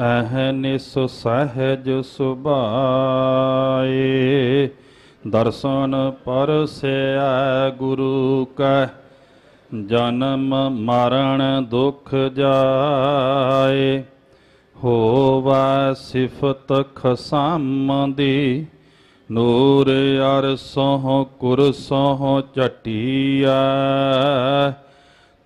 ਅਹਨਿਸ ਸਹਿਜ ਸੁਭਾਏ, ਦਰਸ਼ਨ ਪਰਸੈ ਗੁਰੂ ਕੈ, ਜਨਮ ਮਰਨ ਦੁਖ ਜਾਏ। ਹੋਵਾ ਸਿਫਤ ਖਸਮ ਦੀ ਨੂਰ ਅਰਸੋਂ ਕੁਰਸੋਂ ਚਟਿਆ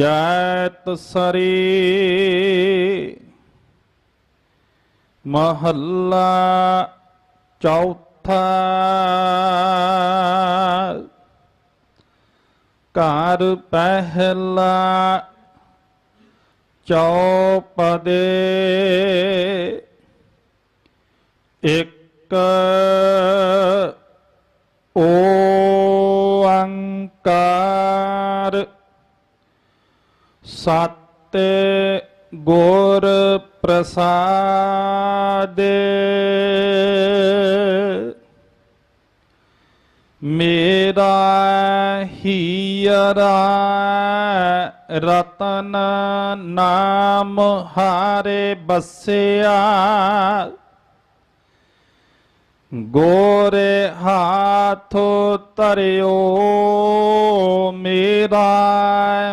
ਜੈਤ ਸਰੀ ਮਹੱਲਾ ਚੌਥਾ ਘਰ ਪਹਿਲਾ ਚੌਪਦੇ ਇੱਕ ਸਤ ਗੁਰ ਪ੍ਰਸਾਦਿ। ਮੇਰਾ ਹੀਰਾ ਰਤਨ ਨਾਮ ਹਾਰੇ ਬਸਿਆ। ਗੋਰੇ ਹਾਥੋ ਤਰਿਓ ਮੇਰਾ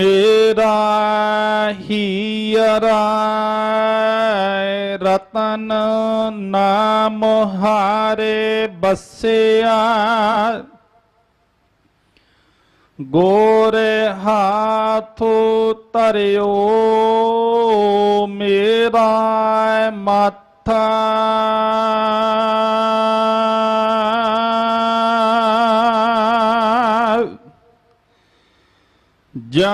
ਮੇਰਾ ਹੀਰਾ ਰਤਨ ਨਾਮ ਹਾਰੇ ਬਸਿਆ ਗੋਰੇ ਹਾਥੋ ਤਰਿਓ ਮੇਰਾ ਮਾਥਾ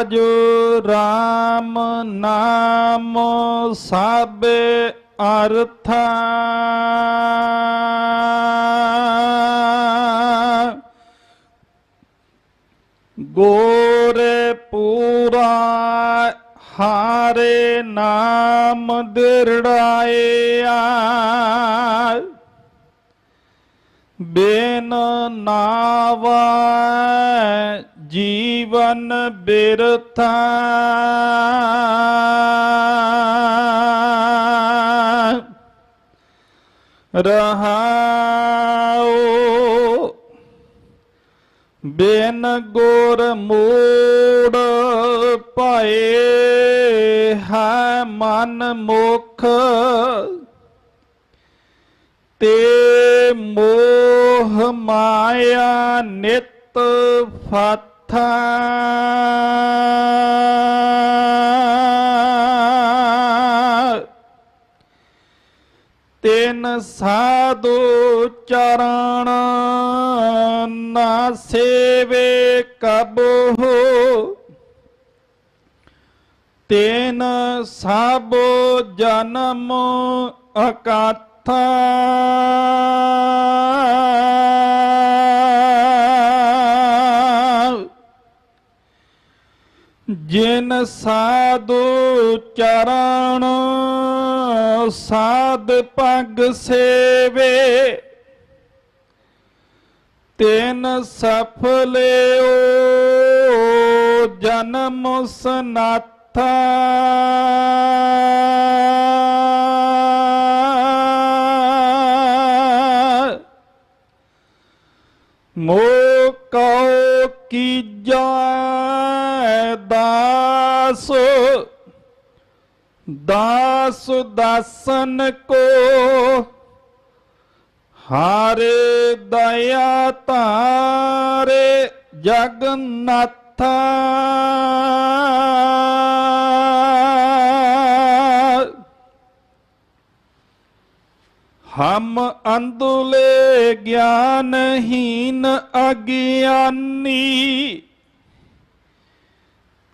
ਭਾਜ ਰਾਮ ਨਾਮ ਸਭ ਅਰਥਾ। ਗੋਰੇ ਪੂਰਾ ਹਾਰੇ ਨਾਮ ਦਿਰੜਾਇਆ। ਬੇਨ ਨਾਵਾ ਜੀਵਨ ਬਿਰਥਾ। ਰਹਾਉ ਬਿਨ ਗੁਰ ਮੂੜ ਪਾਏ ਹੈ ਮਨ ਮੁਖ। ਤੇ ਮੋਹ ਮਾਇਆ ਨਿਤ ਫਤ ਤਿਨ ਸਾਧੂ ਚਰਣ ਨਾ ਸੇਵੇ ਕਬਹੁ। ਤੇਨ ਸਭ ਜਨਮ ਅਕਾਥਾ। ਜਿਨ ਸਾਧੂ ਚਰਣ ਸਾਧ ਪਗ ਸੇਵੇ। ਤਿਨ ਸਫਲਿਓ ਜਨਮ ਸਨਾਥਾ। ਮੋ ਕਉ ਕੀਜੈ ਦਾਸ ਦਾਸ ਦਾਸਨ ਕੋ ਹਾਰੇ ਦਇਆ ਤਾਰੇ ਜਗਨਨਾਥਾ ਹਮ ਅੰਦੁਲੇ ਗਿਆਨਹੀਨ ਅਗਿਆਨੀ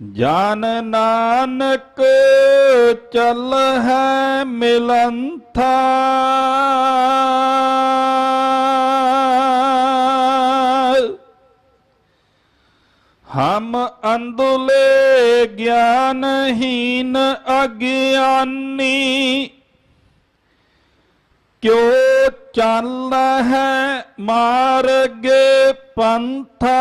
ਜਨ ਨਾਨਕ ਚਲ ਹੈ ਮਿਲੰਥਾ। ਹਮ ਅੰਦੁਲੇ ਗਿਆਨਹੀਨ ਅਗਿਆਨੀ ਕਿਉ ਚੱਲ ਹੈ ਮਾਰਗ ਪੰਥਾ।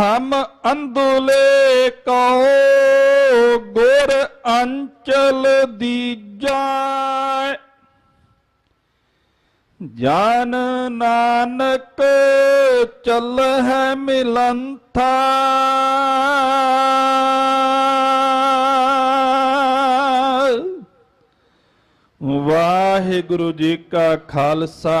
ਹਮ ਅੰਦੋਲੇ ਕਉ ਗੁਰ ਅੰਚਲ ਦੀਜਾ ਜਨ ਨਾਨਕ ਚੱਲ ਹੈ ਮਿਲੰਥਾ। ਵਾਹਿਗੁਰੂ ਜੀ ਕਾ ਖਾਲਸਾ।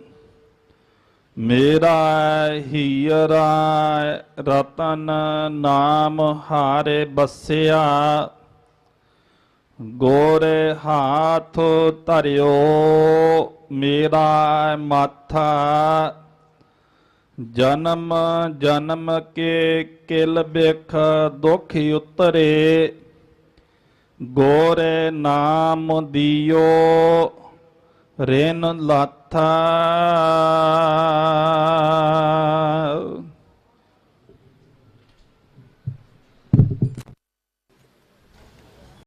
ਮੇਰਾ ਹੀਰਾ ਰਤਨ ਨਾਮ ਹਾਰੇ ਬਸਿਆ, ਗੋਰੇ ਹਾਥ ਧਰਿਓ, ਮੇਰਾ ਮਾਥਾ ਜਨਮ ਜਨਮ ਕੇ ਕਿਲ ਬਿਖ ਦੁਖ ਉਤਰੇ, ਗੋਰੇ ਨਾਮ ਦਿਓ, ਰੇਨ ਲਾਥਾ